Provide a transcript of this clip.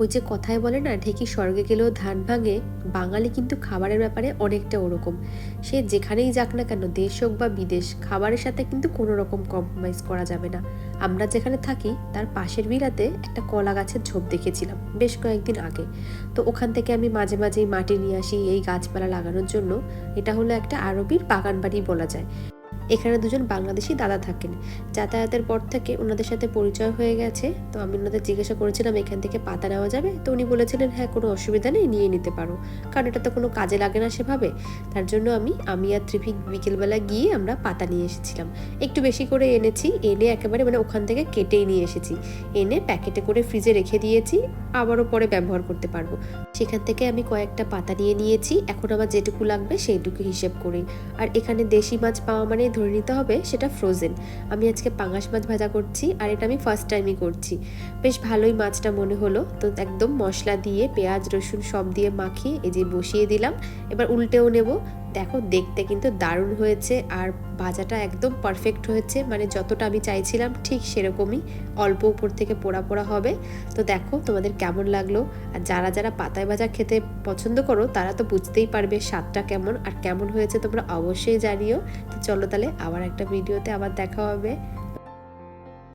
ওই যে কথায় বলে না, ঢেকি স্বর্গে গেলেও ধান ভাঙে, বাঙালি কিন্তু খাবারের ব্যাপারে অনেকটা ওরকম। সে যেখানেই যাক না কেন, দেশ হোক বা বিদেশ, খাবারের সাথে কিন্তু কোনো রকম কম্প্রোমাইজ করা যাবে না। আমরা যেখানে থাকি, তার পাশের বিরাতে একটা কলা গাছের ঝোপ দেখেছিলাম, বেশ কয়েকদিন আগে। তো ওখান থেকে আমি মাঝে মাঝেই মাটি নিয়ে আসি এই গাছপালা লাগানোর জন্য। এটা হলো একটা আরবির বাগান বাড়ি বলা যায়। এখানে দুজন বাংলাদেশি দাদা থাকেন। যাতায়াতের পর থেকে ওনাদের সাথে পরিচয় হয়ে গেছে। তো আমি ওনাদের জিজ্ঞাসা করেছিলাম, এখান থেকে পাতা নেওয়া যাবে? তো উনি বলেছিলেন হ্যাঁ কোনো অসুবিধা নেই, নিয়ে নিতে পারো। কারণ এটা তো কোনো কাজে লাগে না সেভাবে। তার জন্য আমি আমি আর ত্রিফিক বিকেলবেলা গিয়ে আমরা পাতা নিয়ে এসেছিলাম। একটু বেশি করে এনেছি, এনে একেবারে মানে ওখান থেকে কেটেই নিয়ে এসেছি। এনে প্যাকেটে করে ফ্রিজে রেখে দিয়েছি, আবারও পরে ব্যবহার করতে পারব। সেখান থেকে আমি কয়েকটা পাতা নিয়ে নিয়েছি, এখন আমার যেটুকু লাগবে সেইটুকু হিসেব করে। আর এখানে দেশি মাছ পাওয়া মানে ধরে নিতে হবে, সেটা ফ্রোজেন আমি আজকে পাঙাশ মাছ ভাজা করছি আর এটা আমি ফার্স্ট টাইমই করছি। বেশ ভালোই মাছটা মনে হলো, তো একদম মশলা দিয়ে, পেঁয়াজ, রসুন সব দিয়ে মাখিয়ে এই যে বসিয়ে দিলাম। এবার উল্টেও নেব। দেখো, দেখতে কিন্তু দারুণ হয়েছে আর ভাজাটা একদম পারফেক্ট হয়েছে। মানে যতটা আমি চাইছিলাম ঠিক সেরকমই অল্প উপর থেকে পোড়া পোড়া হবে। তো দেখো তোমাদের কেমন লাগল? আর যারা যারা পাতায় ভাজা খেতে পছন্দ করো, তারা তো বুঝতেই পারবে স্বাদটা কেমন আর কেমন হয়েছে তোমরা অবশ্যই জানিও। তো চলো তাহলে আবার একটা ভিডিওতে আবার দেখা হবে।